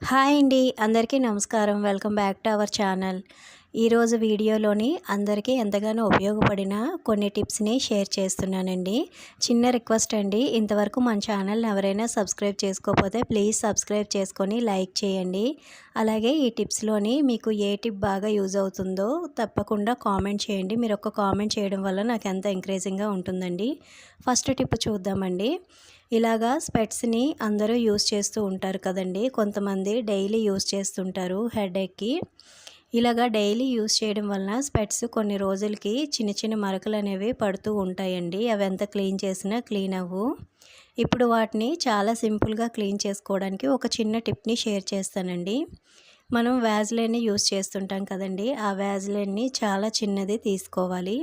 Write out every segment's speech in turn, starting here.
Hi అండి అందరికీ నమస్కారం. Welcome back to our channel. ఈరోజు వీడియోలోని అందరికీ ఎంతగానో ఉపయోగపడిన కొన్ని టిప్స్ని షేర్ చేస్తున్నానండి. చిన్న రిక్వెస్ట్ అండి ఇంతవరకు మన ఛానల్ ఎవరైనా సబ్స్క్రైబ్ చేసుకోకపోతే ప్లీజ్ సబ్స్క్రైబ్ చేసుకొని లైక్ చేయండి. అలాగే ఈ టిప్స్లోని మీకు ఏ టిప్ బాగా యూజ్ అవుతుందో తప్పకుండా కామెంట్ చేయండి. మీరు ఒక కామెంట్ చేయడం వల్ల నాకు ఎంత ఎంకరేజింగ్గా ఉంటుందండి. ఫస్ట్ టిప్ చూద్దామండి. ఇలాగా స్పెట్స్ని అందరూ యూస్ చేస్తూ ఉంటారు కదండి. కొంతమంది డైలీ యూస్ చేస్తుంటారు హెడేక్కి. ఇలాగా డైలీ యూస్ చేయడం వలన స్పెట్స్ కొన్ని రోజులకి చిన్న చిన్న మరకలు అనేవి పడుతూ ఉంటాయండి. అవి ఎంత క్లీన్ చేసినా క్లీన్ అవ్వు. ఇప్పుడు వాటిని చాలా సింపుల్గా క్లీన్ చేసుకోవడానికి ఒక చిన్న టిప్ని షేర్ చేస్తానండి. మనం వ్యాజ్లైన్ని యూస్ చేస్తుంటాం కదండి. ఆ వ్యాజ్లైన్ని చాలా చిన్నది తీసుకోవాలి.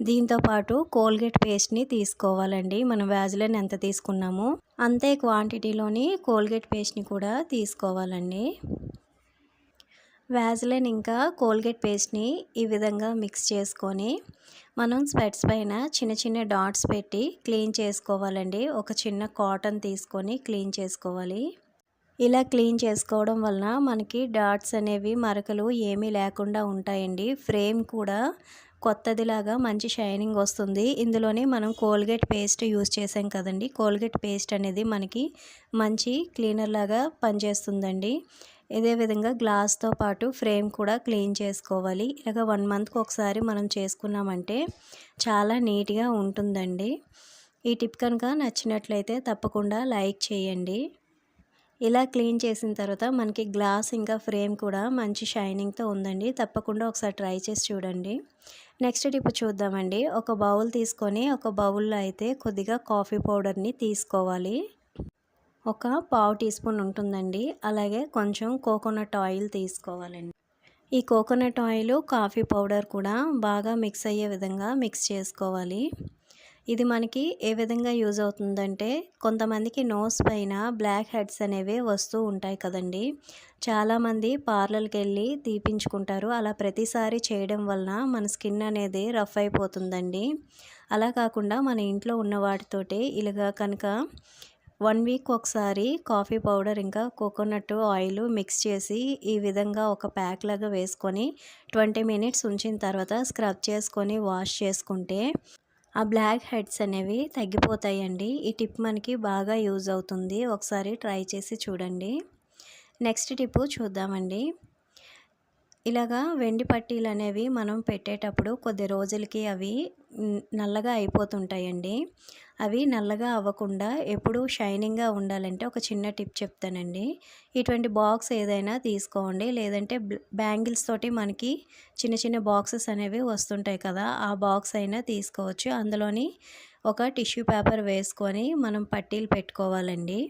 దీంతో పాటు కోల్గేట్ పేస్ట్ని తీసుకోవాలండి. మనం వ్యాజ్లైన్ ఎంత తీసుకున్నామో అంతే క్వాంటిటీలోని కోల్గేట్ పేస్ట్ని కూడా తీసుకోవాలండి. వ్యాజ్లైన్ ఇంకా కోల్గేట్ పేస్ట్ని ఈ విధంగా మిక్స్ చేసుకొని మనం స్పెట్స్ పైన చిన్న చిన్న డాట్స్ పెట్టి క్లీన్ చేసుకోవాలండి. ఒక చిన్న కాటన్ తీసుకొని క్లీన్ చేసుకోవాలి. ఇలా క్లీన్ చేసుకోవడం వలన మనకి డాట్స్ అనేవి మరకలు ఏమీ లేకుండా ఉంటాయండి. ఫ్రేమ్ కూడా కొత్తదిలాగా మంచి షైనింగ్ వస్తుంది. ఇందులోనే మనం కోల్గేట్ పేస్ట్ యూస్ చేసాం కదండి. కోల్గేట్ పేస్ట్ అనేది మనకి మంచి క్లీనర్ లాగా పనిచేస్తుందండి. ఇదే విధంగా గ్లాస్తో పాటు ఫ్రేమ్ కూడా క్లీన్ చేసుకోవాలి. ఇలాగ వన్ మంత్కి ఒకసారి మనం చేసుకున్నామంటే చాలా నీట్గా ఉంటుందండి. ఈ టిప్ కనుక నచ్చినట్లయితే తప్పకుండా లైక్ చేయండి. ఇలా క్లీన్ చేసిన తర్వాత మనకి గ్లాస్ ఇంకా ఫ్రేమ్ కూడా మంచి షైనింగ్తో ఉందండి. తప్పకుండా ఒకసారి ట్రై చేసి చూడండి. నెక్స్ట్ టిప్ చూద్దామండి. ఒక బౌల్ తీసుకొని ఒక బౌల్లో అయితే కొద్దిగా కాఫీ పౌడర్ని తీసుకోవాలి. ఒక పావు టీ స్పూన్ ఉంటుందండి. అలాగే కొంచెం కోకోనట్ ఆయిల్ తీసుకోవాలండి. ఈ కోకోనట్ ఆయిల్ కాఫీ పౌడర్ కూడా బాగా మిక్స్ అయ్యే విధంగా మిక్స్ చేసుకోవాలి. ఇది మనకి ఏ విధంగా యూజ్ అవుతుందంటే కొంతమందికి నోస్ పైన బ్లాక్ హెడ్స్ అనేవి వస్తూ ఉంటాయి కదండి. చాలామంది పార్లర్కి వెళ్ళి తీపించుకుంటారు. అలా ప్రతిసారి చేయడం వలన మన స్కిన్ అనేది రఫ్ అయిపోతుందండి. అలా కాకుండా మన ఇంట్లో ఉన్న వాటితోటి ఇలాగా కనుక వన్ వీక్ ఒకసారి కాఫీ పౌడర్ ఇంకా కోకోనట్ ఆయిల్ మిక్స్ చేసి ఈ విధంగా ఒక ప్యాక్ లాగా వేసుకొని ట్వంటీ మినిట్స్ ఉంచిన తర్వాత స్క్రబ్ చేసుకొని వాష్ చేసుకుంటే ఆ బ్లాక్ హెడ్స్ అనేవి తగ్గిపోతాయండి. ఈ టిప్ మనకి బాగా యూజ్ అవుతుంది. ఒకసారి ట్రై చేసి చూడండి. నెక్స్ట్ టిప్ చూద్దామండి. ఇలాగా వెండి పట్టీలు అనేవి మనం పెట్టేటప్పుడు కొద్ది రోజులకి అవి నల్లగా అయిపోతుంటాయండి. అవి నల్లగా అవ్వకుండా ఎప్పుడు షైనింగ్గా ఉండాలంటే ఒక చిన్న టిప్ చెప్తానండి. ఇటువంటి బాక్స్ ఏదైనా తీసుకోండి. లేదంటే బ్యాంగిల్స్ తోటి మనకి చిన్న చిన్న బాక్సెస్ అనేవి వస్తుంటాయి కదా ఆ బాక్స్ అయినా తీసుకోవచ్చు. అందులోని ఒక టిష్యూ పేపర్ వేసుకొని మనం పట్టీలు పెట్టుకోవాలండి.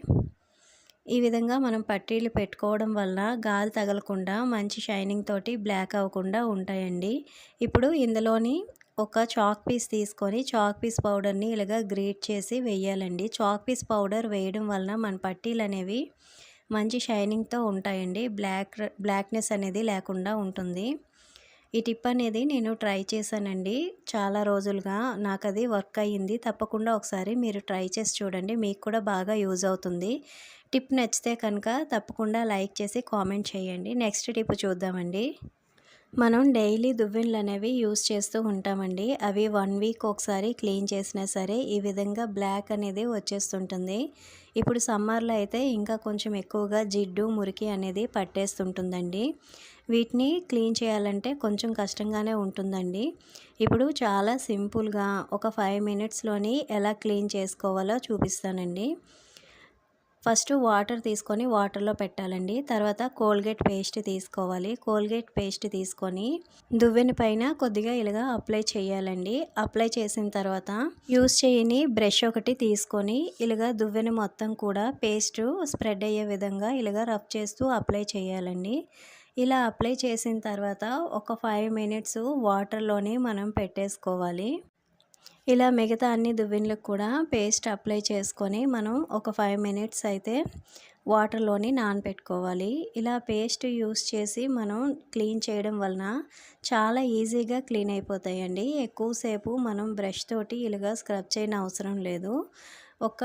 ఈ విధంగా మనం పట్టీలు పెట్టుకోవడం వల్ల గాలి తగలకుండా మంచి షైనింగ్ తోటి బ్లాక్ అవ్వకుండా ఉంటాయండి. ఇప్పుడు ఇందులోని ఒక చాక్ పీస్ తీసుకొని చాక్ పీస్ పౌడర్ని ఇలాగా గ్రేట్ చేసి వేయాలండి. చాక్ పీస్ పౌడర్ వేయడం వలన మన పట్టీలు అనేవి మంచి షైనింగ్తో ఉంటాయండి. బ్లాక్ బ్లాక్నెస్ అనేది లేకుండా ఉంటుంది. ఈ టిప్ అనేది నేను ట్రై చేశానండి. చాలా రోజులుగా నాకు అది వర్క్ అయ్యింది. తప్పకుండా ఒకసారి మీరు ట్రై చేసి చూడండి. మీకు కూడా బాగా యూజ్ అవుతుంది. టిప్ నచ్చితే కనుక తప్పకుండా లైక్ చేసి కామెంట్ చేయండి. నెక్స్ట్ టిప్ చూద్దామండి. మనం డైలీ దువ్వెనలు అనేవి యూస్ చేస్తూ ఉంటామండి. అవి వన్ వీక్ ఒకసారి క్లీన్ చేసినా సరే ఈ విధంగా బ్లాక్ అనేది వచ్చేస్తుంటుంది. ఇప్పుడు సమ్మర్లో అయితే ఇంకా కొంచెం ఎక్కువగా జిడ్డు మురికి అనేది పట్టేస్తుంటుందండి. వీటిని క్లీన్ చేయాలంటే కొంచెం కష్టంగానే ఉంటుందండి. ఇప్పుడు చాలా సింపుల్గా ఒక ఫైవ్ మినిట్స్లోని ఎలా క్లీన్ చేసుకోవాలో చూపిస్తానండి. ఫస్ట్ వాటర్ తీసుకొని వాటర్లో పెట్టాలండి. తర్వాత కోల్గేట్ పేస్ట్ తీసుకోవాలి. కోల్గేట్ పేస్ట్ తీసుకొని దువ్వెని పైన కొద్దిగా ఇలాగా అప్లై చేయాలండి. అప్లై చేసిన తర్వాత యూస్ చేయని బ్రష్ ఒకటి తీసుకొని ఇలాగా దువ్వెని మొత్తం కూడా పేస్ట్ స్ప్రెడ్ అయ్యే విధంగా ఇలాగా రఫ్ చేస్తూ అప్లై చేయాలండి. ఇలా అప్లై చేసిన తర్వాత ఒక ఫైవ్ మినిట్స్ వాటర్లోనే మనం పెట్టేసుకోవాలి. ఇలా మిగతా అన్ని దువ్వెనలకు కూడా పేస్ట్ అప్లై చేసుకొని మనం ఒక ఫైవ్ మినిట్స్ అయితే వాటర్లోని నానబెట్టుకోవాలి ఇలా పేస్ట్ యూస్ చేసి మనం క్లీన్ చేయడం వలన చాలా ఈజీగా క్లీన్ అయిపోతాయండి. ఎక్కువసేపు మనం బ్రష్ తోటి ఇలాగా స్క్రబ్ చేయని అవసరం లేదు. ఒక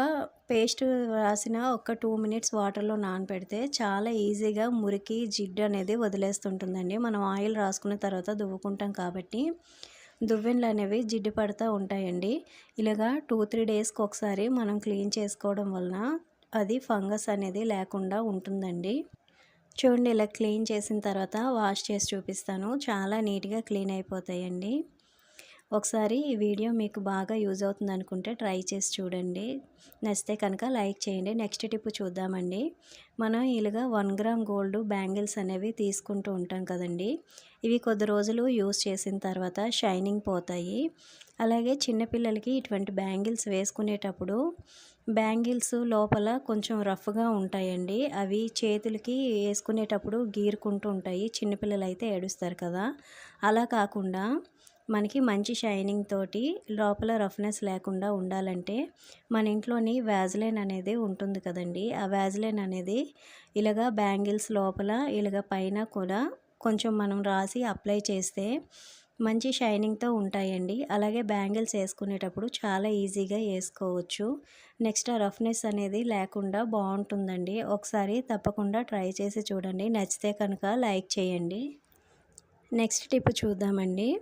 పేస్ట్ రాసిన ఒక టూ మినిట్స్ వాటర్లో నానపెడితే చాలా ఈజీగా మురికి జిడ్డు అనేది వదిలేస్తుంటుందండి. మనం ఆయిల్ రాసుకున్న తర్వాత దువ్వుకుంటాం కాబట్టి. దువ్వెనలు అనేవి జిడ్డు పడుతూ ఉంటాయండి. ఇలాగా టూ త్రీ డేస్కి ఒకసారి మనం క్లీన్ చేసుకోవడం వలన అది ఫంగస్ అనేది లేకుండా ఉంటుందండి. చూడండి ఇలా క్లీన్ చేసిన తర్వాత వాష్ చేసి చూపిస్తాను. చాలా నీట్గా క్లీన్ అయిపోతాయండి. ఒకసారి ఈ వీడియో మీకు బాగా యూజ్ అవుతుంది అనుకుంటే ట్రై చేసి చూడండి. నచ్చితే కనుక లైక్ చేయండి. నెక్స్ట్ టిప్ చూద్దామండి. మనం ఇలాగా వన్ గ్రామ్ గోల్డ్ బ్యాంగిల్స్ అనేవి తీసుకుంటూ ఉంటాం కదండి. ఇవి కొద్ది రోజులు యూస్ చేసిన తర్వాత షైనింగ్ పోతాయి. అలాగే చిన్నపిల్లలకి ఇటువంటి బ్యాంగిల్స్ వేసుకునేటప్పుడు బ్యాంగిల్స్ లోపల కొంచెం రఫ్గా ఉంటాయండి. అవి చేతులకి వేసుకునేటప్పుడు గీరుకుంటూ ఉంటాయి. చిన్నపిల్లలు అయితే ఏడుస్తారు కదా. అలా కాకుండా మనకి మంచి షైనింగ్ తోటి లోపల రఫ్నెస్ లేకుండా ఉండాలంటే మన ఇంట్లోని వ్యాజ్లైన్ అనేది ఉంటుంది కదండి. ఆ వ్యాజ్లైన్ అనేది ఇలాగా బ్యాంగిల్స్ లోపల ఇలాగ పైన కూడా కొంచెం మనం రాసి అప్లై చేస్తే మంచి షైనింగ్తో ఉంటాయండి. అలాగే బ్యాంగిల్స్ వేసుకునేటప్పుడు చాలా ఈజీగా వేసుకోవచ్చు. నెక్స్ట్ ఆ రఫ్నెస్ అనేది లేకుండా బాగుంటుందండి. ఒకసారి తప్పకుండా ట్రై చేసి చూడండి. నచ్చితే కనుక లైక్ చేయండి. నెక్స్ట్ టిప్ చూద్దామండి.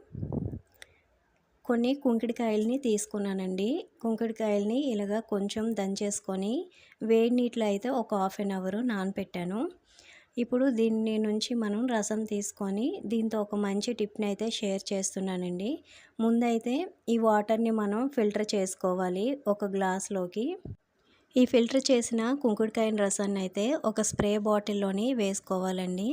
కొన్ని కుంకిడికాయలని తీసుకున్నానండి. కుంకిడికాయలని ఇలాగ కొంచెం దంచేసుకొని వేడి నీటిలో అయితే ఒక హాఫ్ అన్ అవర్ నానపెట్టాను. ఇప్పుడు దీన్ని నుంచి మనం రసం తీసుకొని దీంతో ఒక మంచి టిప్ని అయితే షేర్ చేస్తున్నానండి. ముందైతే ఈ వాటర్ని మనం ఫిల్టర్ చేసుకోవాలి ఒక గ్లాస్లోకి. ఈ ఫిల్టర్ చేసిన కుంకుడికాయ రసాన్ని అయితే ఒక స్ప్రే బాటిల్లోని వేసుకోవాలండి.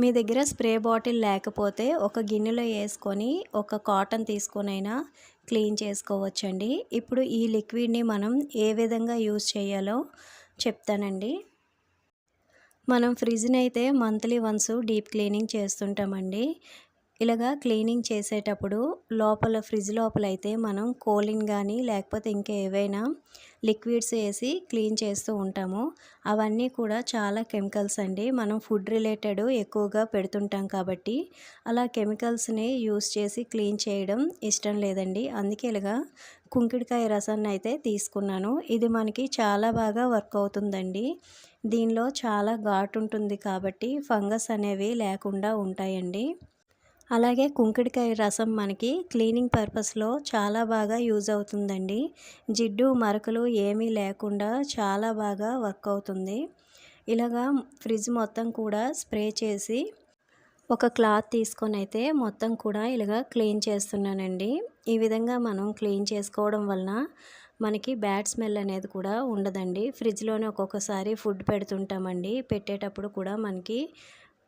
మీ దగ్గర స్ప్రే బాటిల్ లేకపోతే ఒక గిన్నెలో వేసుకొని ఒక కాటన్ తీసుకొనైనా క్లీన్ చేసుకోవచ్చండి. ఇప్పుడు ఈ లిక్విడ్ని మనం ఏ విధంగా యూజ్ చేయాలో చెప్తానండి. మనం ఫ్రిడ్జ్ని అయితే మంత్లీ వన్స్ డీప్ క్లీనింగ్ చేస్తుంటామండి. ఇలాగా క్లీనింగ్ చేసేటప్పుడు లోపల ఫ్రిడ్జ్ లోపల అయితే మనం కోలిన్ కానీ లేకపోతే ఇంకా ఏవైనా లిక్విడ్స్ వేసి క్లీన్ చేస్తూ ఉంటాము. అవన్నీ కూడా చాలా కెమికల్స్ అండి. మనం ఫుడ్ రిలేటెడ్ ఎక్కువగా పెడుతుంటాం కాబట్టి అలా కెమికల్స్ని యూస్ చేసి క్లీన్ చేయడం ఇష్టం లేదండి. అందుకే ఇలాగా కుంకిడికాయ రసాన్ని అయితే తీసుకున్నాను. ఇది మనకి చాలా బాగా వర్క్ అవుతుందండి. దీనిలో చాలా ఘాటు ఉంటుంది కాబట్టి ఫంగస్ అనేవి లేకుండా ఉంటాయండి. అలాగే కుంకుడికాయ రసం మనకి క్లీనింగ్ పర్పస్లో చాలా బాగా యూజ్ అవుతుందండి. జిడ్డు మరకలు ఏమీ లేకుండా చాలా బాగా వర్క్ అవుతుంది. ఇలాగా ఫ్రిడ్జ్ మొత్తం కూడా స్ప్రే చేసి ఒక క్లాత్ తీసుకొని అయితే మొత్తం కూడా ఇలాగా క్లీన్ చేస్తున్నానండి. ఈ విధంగా మనం క్లీన్ చేసుకోవడం వలన మనకి బ్యాడ్ స్మెల్ అనేది కూడా ఉండదండి. ఫ్రిడ్జ్లోనే ఒక్కొక్కసారి ఫుడ్ పెడుతుంటామండి. పెట్టేటప్పుడు కూడా మనకి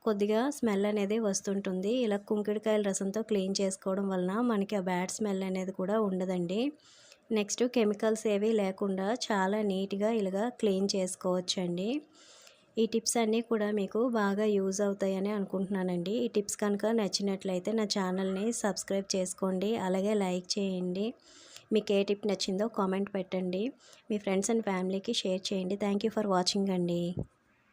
కొద్దిగా స్మెల్ అనేది వస్తుంటుంది. ఇలా కుంకుడికాయల రసంతో క్లీన్ చేసుకోవడం వలన మనకి ఆ బ్యాడ్ స్మెల్ అనేది కూడా ఉండదండి. నెక్స్ట్ కెమికల్స్ ఏవి లేకుండా చాలా నీట్గా ఇలాగా క్లీన్ చేసుకోవచ్చండి. ఈ టిప్స్ అన్నీ కూడా మీకు బాగా యూజ్ అవుతాయని అనుకుంటున్నానండి. ఈ టిప్స్ కనుక నచ్చినట్లయితే నా ఛానల్ని సబ్స్క్రైబ్ చేసుకోండి. అలాగే లైక్ చేయండి. మీకు ఏ టిప్ నచ్చిందో కామెంట్ పెట్టండి. మీ ఫ్రెండ్స్ అండ్ ఫ్యామిలీకి షేర్ చేయండి. థ్యాంక్ ఫర్ వాచింగ్ అండి.